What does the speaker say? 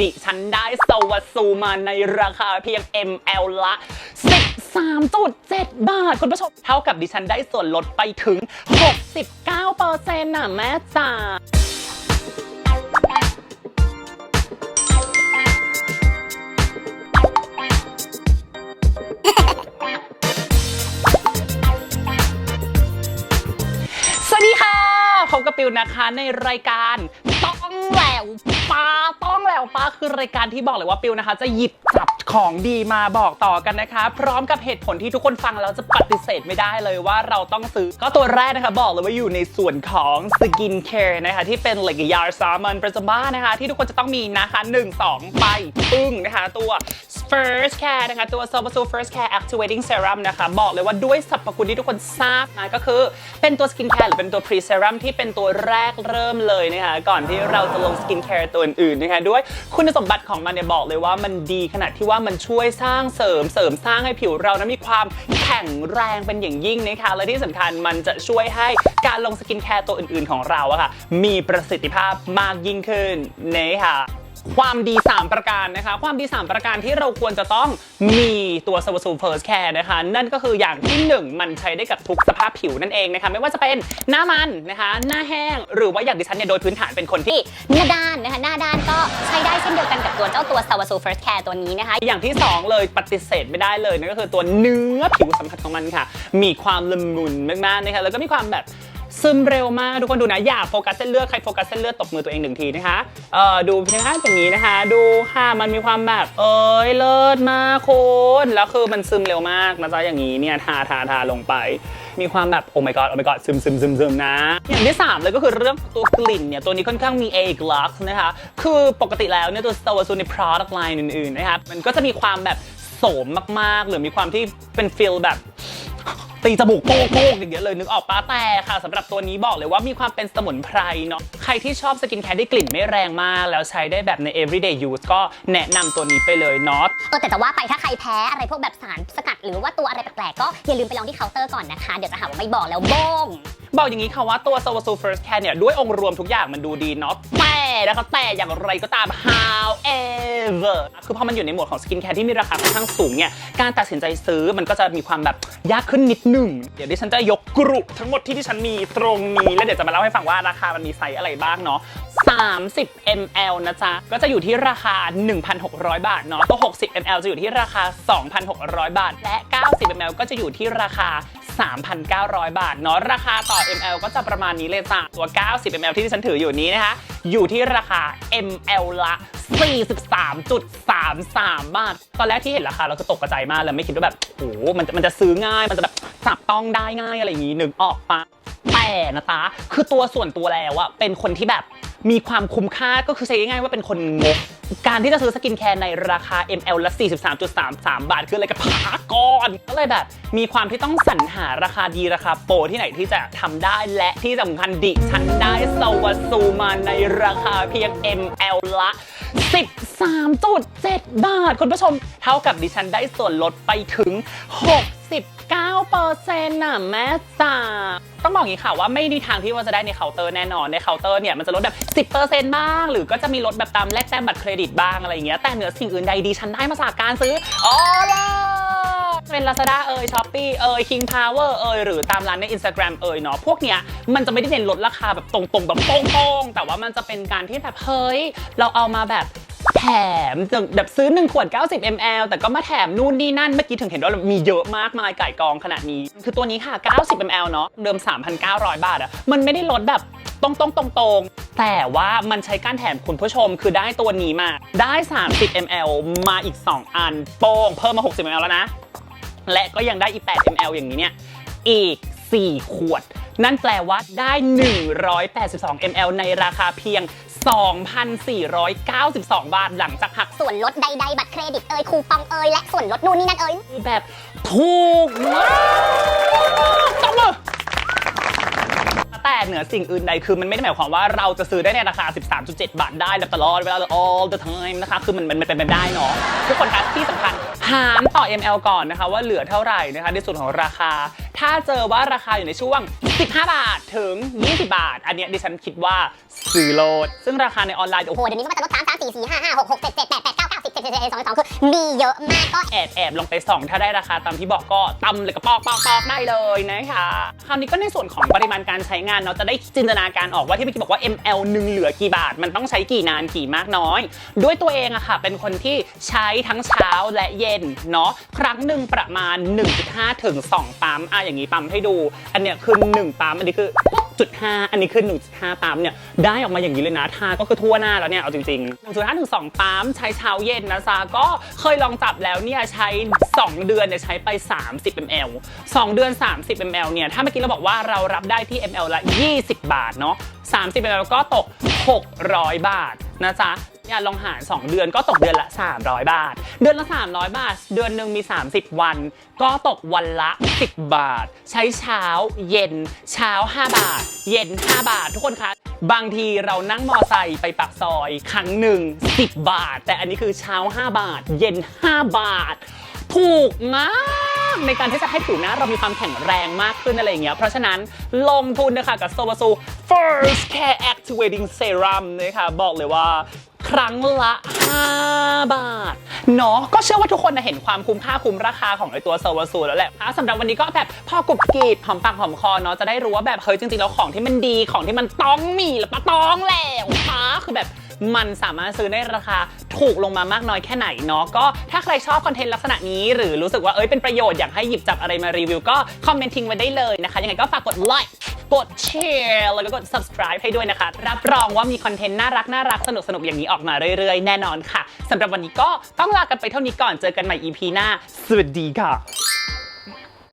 ดิฉันได้สวัสซูมาในราคาเพียง ml ละ 13.7 บาท คุณผู้ชม เท่ากับดิฉันได้ส่วนลดไปถึง 69%น่ะแม่จ๋า ปิวนะคะในรายการต้องแหลวปลาต้องแหลวปลาคือรายการที่บอกเลยว่าปิวนะคะ จะหยิบจับของดีมาบอกต่อกันนะคะ พร้อมกับเหตุผลที่ทุกคนฟังแล้วจะปฏิเสธไม่ได้เลยว่าเราต้องซื้อ ก็ตัวแรกนะคะบอกเลยว่าอยู่ในส่วนของสกินแคร์นะคะที่เป็นเหล็กยาสามัญประจำบ้านนะคะ ที่ทุกคนจะต้องมีนะคะ 1 2 ไปปึ้งนะคะ ตัว First Care นะคะ ตัว s o b a s u First Care Activating Serum นะคะ บอกเลยว่าด้วยสรรพคุณที่ทุกคนทราบนะก็คือเป็นตัวสกินแคร์หรือเป็นตัว Pre Serum ที่เป็นตัวแรกเริ่มเลยนะคะก่อนที่เราจะลงสกินแคร์ตัวอื่นๆนะคะด้วยคุณสมบัติของมันเนี่ยบอกเลยว่ามันดีขนาดที่ว่ามันช่วยสร้างเสริมเสริมสร้างให้ผิวเรานั้นมีความแข็งแรงเป็นอย่างยิ่งนะคะและที่สำคัญมันจะช่วยให้การลงสกินแคร์ตัวอื่นๆของเราอะค่ะมีประสิทธิภาพมากยิ่งขึ้นนะคะ ความดี 3 ประการนะคะ ความดี 3 ประการที่เราควรจะต้องมีตัวสว s ู First Care นะคะ นั่นก็คืออย่างที่ 1 มันใช้ได้กับทุกสภาพผิวนั่นเองนะคะ ไม่ว่าจะเป็นหน้ามันนะคะ หน้าแห้ง หรือว่าอย่างดิฉันเนี่ยโดยพื้นฐานเป็นคนที่ หน้าด้านนะคะ หน้าด้านก็ใช้ได้เช่นเดียวกันกับตัวเจ้าตัว s a w a s u First Care ตัวนี้นะคะ อย่างที่ 2 เลยปฏิเสธไม่ได้เลยนั่นก็คือตัวเนื้อผิวสัมผัสของมันค่ะ มีความละมุนมากๆนะคะแล้วก็มีความแบบ ซึมเร็วมากทุกคนดูนะ อย่าโฟกัสเส้นเลือดใครโฟกัสเส้นเลือดตบมือตัวเองหนึ่งทีนะคะเอ่อดูเพียงแค่อย่างนี้นะคะ ดูค่ะมันมีความแบบ เอ้ยเลิศมากคุณแล้วคือมันซึมเร็วมากนะจ๊ะอย่างนี้เนี่ยทาทาทาลงไป มีความแบบโอ้ my god โอ้ my god ซึมซึมซึมซึมนะ อย่างที่ 3 เลยก็คือเรื่องตัวกลิ่นเนี่ย ตัวนี้ค่อนข้างมีเอกลักษณ์นะคะ คือปกติแล้วเนี่ยตัว Star Wars ใน product line อื่นๆนะครับมันก็จะมีความแบบโสมมากๆ หรือมีความที่เป็นฟิลแบบ ตีจมูกโป๊กโป๊กอย่างเงี้ยเลยนึกออกปะแต่ค่ะสำหรับตัวนี้บอกเลยว่ามีความเป็นสมุนไพรเนาะใครที่ชอบสกินแคร์ที่กลิ่นไม่แรงมาก แล้วใช้ได้แบบใน everyday use ก็แนะนำตัวนี้ไปเลยเนาะ เออแต่แต่ว่าไปถ้าใครแพ้อะไรพวกแบบสารสกัดหรือว่าตัวอะไรแปลกๆก็อย่าลืมไปลองที่เคาน์เตอร์ก่อนนะคะ เดี๋ยวจะหาว่าไม่บอกแล้วโบ้ง บอกอย่างนี้ค่ะว่าตัว s o w a s u First Care เนี่ย ด้วยองค์รวมทุกอย่างมันดูดีเนาะแต่ นะคะแต่อย่างไรก็ตาม however คือพอมันอยู่ในหมวดของสกินแคร์ที่มีราคาค่อนข้างสูงเนี่ยการตัดสินใจซื้อมันก็จะมีความแบบยากขึ้นนิดหนึ่ง เดี๋ยวดิฉันจะยกกรุทั้งหมดที่ดิฉันมีตรงนี้ แล้วเดี๋ยวจะมาเล่าให้ฟังว่าราคามันมีไซส์อะไรบ้างเนาะ30 ml นะจ๊ะ ก็จะอยู่ที่ราคา 1,600 บาทเนาะตัว60 ml จะอยู่ที่ราคา 2,600 บาท และ 90 ml ก็จะอยู่ที่ราคา 3,900 บาทเนาะราคาต่อ ml ก็จะประมาณนี้เลยจ้ะตัว 90 ml ที่ดิฉันถืออยู่นี้นะคะ อยู่ที่ราคา ml ละ 43.33 บาท ตอนแรกที่เห็นราคาเราก็ตกกระจมากแล้วไม่คิดว่าแบบโอ้มันจะมันจะซื้อง่าย มันจะแบบจับต้องได้ง่ายอะไรอย่างนี้นึกออกปะแต่นะตาคือตัวส่วนตัวแล้วอะเป็นคนที่แบบมีความคุ้มค่าก็คือใช้ง่ายๆว่าเป็นคนงกการที่จะซื้อสกินแคร์ในราคา ml ละ 43.33 บาท คืออะไรกับผาก้อนก็เลยแบบ มีความที่ต้องสรรหาราคาดีราคาโปรที่ไหนที่จะทำได้และที่สำคัญดิฉันได้สวัสซูมาในราคาเพียง ml ละ 13.7 บาท คุณผู้ชมเท่ากับดิฉันได้ส่วนลดไปถึง 69%น่ะแม่จ๋า ต้องบอกอย่างนี้ค่ะว่าไม่มีทางที่ว่าจะได้ในเคาน์เตอร์แน่นอนในเคาน์เตอร์เนี่ยมันจะลดแบบ 10%บ้าง หรือก็จะมีลดแบบตามแลกแต้มบัตรเครดิตบ้างอะไรอย่างเงี้ยแต่เหนือสิ่งอื่นใดดิฉันได้มาจากการซื้อออนไลน์เป็น Lazada เอ่ย Shopee เอ่ย King Power เอ่ยหรือตามร้านใน Instagram เอ่ยเนาะพวกเนี้ยมันจะไม่ได้เน้นลดราคาแบบตรงๆแบบโป้งๆแต่ว่ามันจะเป็นการที่แบบเฮ้ยเราเอามาแบบ แถมแบบซื้อ 1 ขวด 90 ml แต่ก็มาแถมนู่นนี่นั่น เมื่อกี้ถึงเห็นว่ามีเยอะมากมายไก่กองขนาดนี้ คือตัวนี้ค่ะ 90 ml เนาะเดิม 3,900 บาทอะมันไม่ได้ลดแบบตรงๆตรงๆแต่ว่ามันใช้การแถมคุณผู้ชมคือได้ตัวนี้มา ได้ 30 ml มาอีก 2 อัน โป้งเพิ่มมา 60 ml แล้วนะ และก็ยังได้อีก 8 ml อย่างนี้เนี่ย อีก 4 ขวด นั่นแปลว่าได้ 182 ml ในราคาเพียง 2,492 บาทหลังจากหักส่วนลดใดๆ บัตรเครดิตเอ่ยคูปองเอ่ยและส่วนลดนู่นนี่นั่นเอ่ยคือแบบถูกมากตบมือ แต่เหนือสิ่งอื่นใดคือมันไม่ได้หมายความว่าเราจะซื้อได้ในราคา 13.7 บาทได้แบบตลอดเวลา all the time นะคะ คือมันมันมันเป็นไปได้เนาะทุกคนคะที่สำคัญหารต่อ ml ก่อนนะคะว่าเหลือเท่าไหร่นะคะในส่วนของราคา ถ้าเจอว่าราคาอยู่ในช่วง 15 บาทถึง 20 บาท อันเนี้ยดิฉันคิดว่าซื้อโลด ซึ่งราคาในออนไลน์โอ้โอ้โหเดี๋ยวนี้มันก็จะลดสามสามสี่สี่ห้าห้าหกหกเจ็ดเจ็ดแปดแปดเก้า สิบสิบสิบสิบเอ็ดสองสองคือมีเยอะมากก็แอบแอบลงไปส่องถ้าได้ราคาตามที่บอกก็ตำเลยก็ปอกปอกปอกได้เลยนะคะคราวนี้ก็ในส่วนของปริมาณการใช้งานเนาะจะได้จินตนาการออกว่าที่เมื่อกี้บอกว่า ml หนึ่งเหลือกี่บาท มันต้องใช้กี่นานกี่มากน้อย ด้วยตัวเองอะค่ะ เป็นคนที่ใช้ทั้งเช้าและเย็นเนาะครั้งหนึ่งประมาณ 1.5 ถึง 2 ปั๊มอะอย่างนี้ปั๊มให้ดู อันเนี้ยคือ 1 ปั๊มอันนี้คือ จุด5อันนี้คือ 1.5 ปั๊มเนี่ยได้ออกมาอย่างนี้เลยนะทาก็คือทั่วหน้าแล้วเนี่ยเอาจริงๆ1.5ถึง2ปั๊มใช้เช้าเย็นนะจ๊ะก็เคยลองจับแล้วเนี่ยใช้ 2 เดือนเนี่ยใช้ไป 30 ml 2 เดือน 30 ml เนี่ยถ้าเมื่อกี้เราบอกว่าเรารับได้ที่ ml ละ 20 บาทเนาะ30 ml ก็ตก 600 บาทนะจ๊ะ เนี่ยลองหาร 2 เดือนก็ตกเดือนละ 300 บาท เดือนละ 300 บาท เดือนหนึ่งมี 30 วัน ก็ตกวันละ 10 บาท ใช้เช้าเย็น เช้า 5 บาท เย็น 5 บาท ทุกคนคะบางทีเรานั่งมอไซค์ไปปากซอย ครั้งหนึ่ง10 บาท แต่อันนี้คือเช้า 5 บาท เย็น 5 บาท ถูกมากในการที่จะให้ผิวหน้าเรามีความแข็งแรงมากขึ้นอะไรอย่างเงี้ย เพราะฉะนั้นลงทุนนะคะกับโซวาซู First Care Activating Serum นะคะบอกเลยว่า รั้งละ 5 บาท เนาะก็เชื่อว่าทุกคนนะเห็นความคุ้มค่าคุ้มราคาของไอตัวเซวาซูแล้วแหละอะสำหรับวันนี้ก็แบบพอกรุบกรีบหอมปากหอมคอเนาะจะได้รู้ว่าแบบเฮ้ยจริงๆแล้วของที่มันดีของที่มันต้องมีหรือปะต้องแล้วคะคือแบบ มันสามารถซื้อได้ราคาถูกลงมามากน้อยแค่ไหนเนาะก็ถ้าใครชอบคอนเทนต์ลักษณะนี้ หรือรู้สึกว่าเอ้ยเป็นประโยชน์อยากให้หยิบจับอะไรมารีวิว ก็คอมเมนต์ทิ้งไว้ได้เลยนะคะ ยังไงก็ฝากกดไลค์กดแชร์แล้วก็กด subscribe ให้ด้วยนะคะ รับรองว่ามีคอนเทนต์น่ารักน่ารักสนุกสนุกอย่างนี้ออกมาเรื่อยๆ แน่นอนค่ะสำหรับวันนี้ก็ต้องลากันไปเท่านี้ก่อนเจอกันใหม่ EP หน้า สวัสดีค่ะ